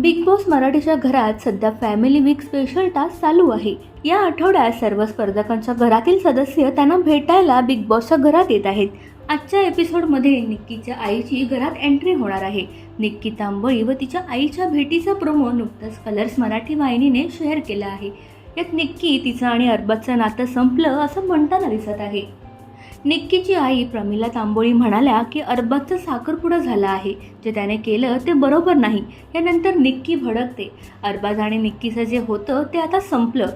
Big boss मराठीच्या घरात सध्या फॅमिली वीक स्पेशल टास्क चालू आहे. या आठवड्यात सर्व स्पर्धकांच्या घरातील सदस्य त्यांना भेटायला बिग बॉसच्या घरात येत आहेत. आजच्या एपिसोडमध्ये निक्कीच्या आईची घरात एंट्री होणार आहे. निक्की तांबळी व तिच्या आईच्या भेटीचा प्रोमो नुकताच कलर्स मराठी वाहिनीने शेअर केला आहे. यात निक्की तिचं आणि अरबाजचं नातं संपलं असं म्हणताना दिसत आहे. निक्कीची आई प्रमिला तांबोळी म्हणाल्या की अरबाजचा साखरपुडा झाला आहे. जे त्याने केलं ते बरोबर नाही. यानंतर निक्की भडकते. अरबाज आणि निक्कीचं जे होतं ते आता संपलं.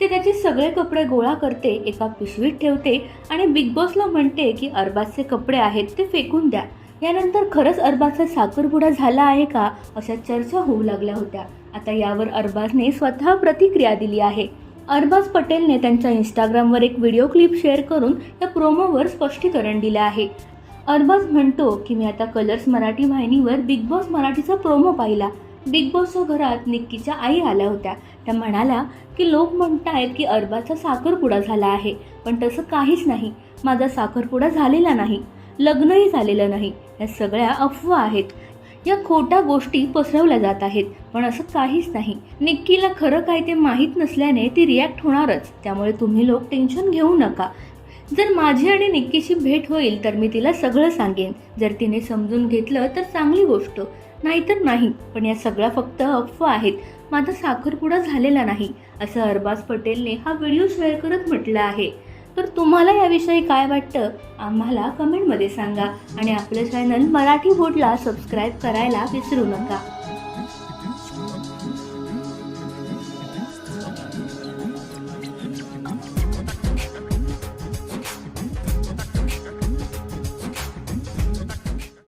ते त्याचे सगळे कपडे गोळा करते एका पिशवीत ठेवते आणि बिग बॉसला म्हणते की अरबाजचे कपडे आहेत ते फेकून द्या. यानंतर खरंच अरबाजचा साखरपुडा झाला आहे का? अशा चर्चा होऊ लागल्या होत्या. आता यावर अरबाजने स्वतः प्रतिक्रिया दिली आहे. अरबाज पटेलने त्यांच्या इंस्टाग्रामवर एक व्हिडिओ क्लिप शेअर करून या प्रोमोवर स्पष्टीकरण दिलं आहे. अरबाज म्हणतो की मी आता कलर्स मराठी वाहिनीवर बिग बॉस मराठीचा प्रोमो पाहिला. बिग बॉसच्या घरात निक्कीच्या आई आल्या होत्या. त्या म्हणाल्या की लोक म्हणतायत की अरबाजचा साखरपुडा झाला आहे पण तसं काहीच नाही. माझा साखरपुडा झालेला नाही. लग्नही झालेलं नाही. या सगळ्या अफवा आहेत. या खोट्या गोष्टी पसरवल्या जात आहेत. पण असं काहीच नाही. निक्कीला खरं काय ते माहीत नसल्याने ती रिॲक्ट होणारच. त्यामुळे तुम्ही लोक टेन्शन घेऊ नका. जर माझी आणि निक्कीची भेट होईल तर मी तिला सगळं सांगेन. जर तिने समजून घेतलं तर चांगली गोष्ट. नाहीतर नाही पण या सगळ्या फक्त अफवा आहेत. माझा साखरपुडा झालेला नाही असं अरबाज पटेलने हा व्हिडिओ शेअर करत म्हटलं आहे. तर तुम्हाला याविषयी काय वाटतं? आम्हाला कमेंटमध्ये सांगा. आणि आपलं चॅनल मराठी बोर्डला सबस्क्राईब करायला विसरू नका.